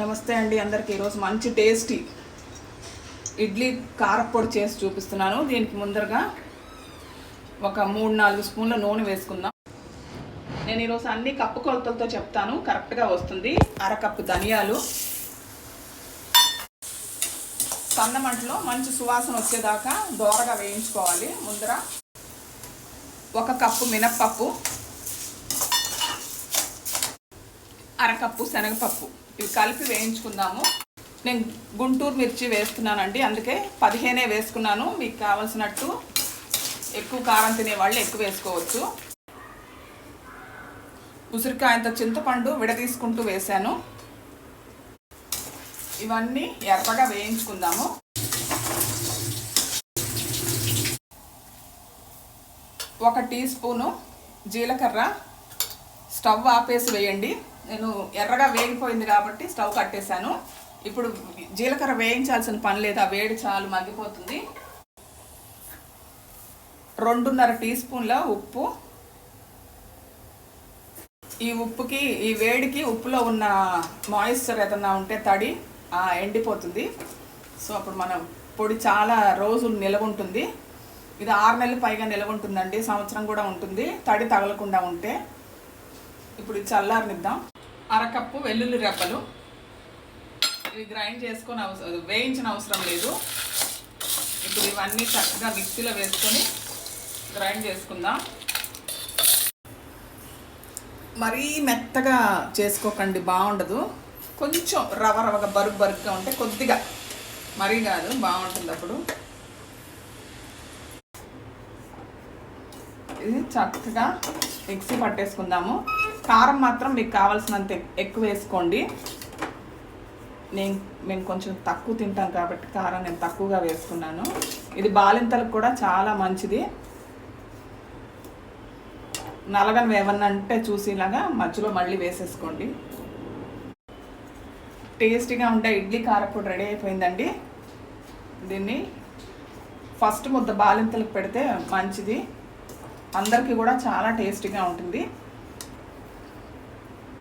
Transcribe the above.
నమస్తే అండి అందరికీ. ఈరోజు మంచి టేస్టీ ఇడ్లీ కారపొడి చేసి చూపిస్తున్నాను. దీనికి ముందరగా ఒక మూడు నాలుగు స్పూన్ల నూనె వేసుకుందాం. నేను ఈరోజు అన్ని కప్పు కొలతలతో చెప్తాను. కరెక్ట్గా వస్తుంది. అరకప్పు ధనియాలు. సన్న మంచి సువాసన వచ్చేదాకా దోరగా వేయించుకోవాలి. ముందర ఒక కప్పు మినప్పప్పు అరకప్పు శనగపప్పు. కలిపి వేయించుకుందాము. నేను గుంటూరు మిర్చి వేస్తున్నానండి అందుకే పదిహేనే వేసుకున్నాను. మీకు కావలసినట్టు ఎక్కువ కారం తినేవాళ్ళు ఎక్కువ వేసుకోవచ్చు. ఉసిరికాయంత చింతపండు విడదీసుకుంటూ వేశాను. ఇవన్నీ ఎర్రగా వేయించుకుందాము. ఒక టీ స్పూను జీలకర్ర స్టవ్ ఆపేసి వేయండి. నేను ఎర్రగా వేగిపోయింది కాబట్టి స్టవ్ కట్టేశాను. ఇప్పుడు జీలకర్ర వేయించాల్సిన పని లేదు ఆ వేడి చాలు మగ్గిపోతుంది. రెండున్నర టీ స్పూన్ల ఉప్పు. ఈ ఉప్పుకి ఈ వేడికి ఉప్పులో ఉన్న మాయిశ్చర్ ఏదన్నా ఉంటే తడి ఎండిపోతుంది. సో అప్పుడు మనం పొడి చాలా రోజులు నిలవ ఉంటుంది ఇది ఆరు నెలలు పైగా నిలవ ఉంటుందండి సంవత్సరం కూడా ఉంటుంది. తడి తగలకుండా ఉంటే. ఇప్పుడు చల్లారనిద్దాం. అరకప్పు వెల్లుల్లి రెబ్బలు. ఇవి గ్రైండ్ చేసుకొని అవసరం వేయించిన అవసరం లేదు. ఇప్పుడు ఇవన్నీ చక్కగా మిక్సీలో వేసుకొని గ్రైండ్ చేసుకుందాం. మరీ మెత్తగా చేసుకోకండి బాగుండదు. కొంచెం రవ రవగా బరుగు బరుగ్గా ఉంటే కొద్దిగా. మరీ కాదు బాగుంటుంది అప్పుడు. ఇది చక్కగా మిక్సీ పట్టేసుకుందాము. కారం మాత్రం మీకు కావాల్సినంత ఎక్కువ వేసుకోండి. నేను మేము కొంచెం తక్కువ తింటాం కాబట్టి కారం నేను తక్కువగా వేసుకున్నాను. ఇది బాలింతలకు కూడా చాలా మంచిది. నలగని ఏమన్నా అంటే చూసేలాగా మధ్యలో మళ్ళీ వేసేసుకోండి. టేస్టీగా ఉంటే ఇడ్లీ కారపొడి రెడీ అయిపోయిందండి. దీన్ని ఫస్ట్ ముద్ద బాలింతలకు పెడితే మంచిది. అందరికీ కూడా చాలా టేస్టీగా ఉంటుంది.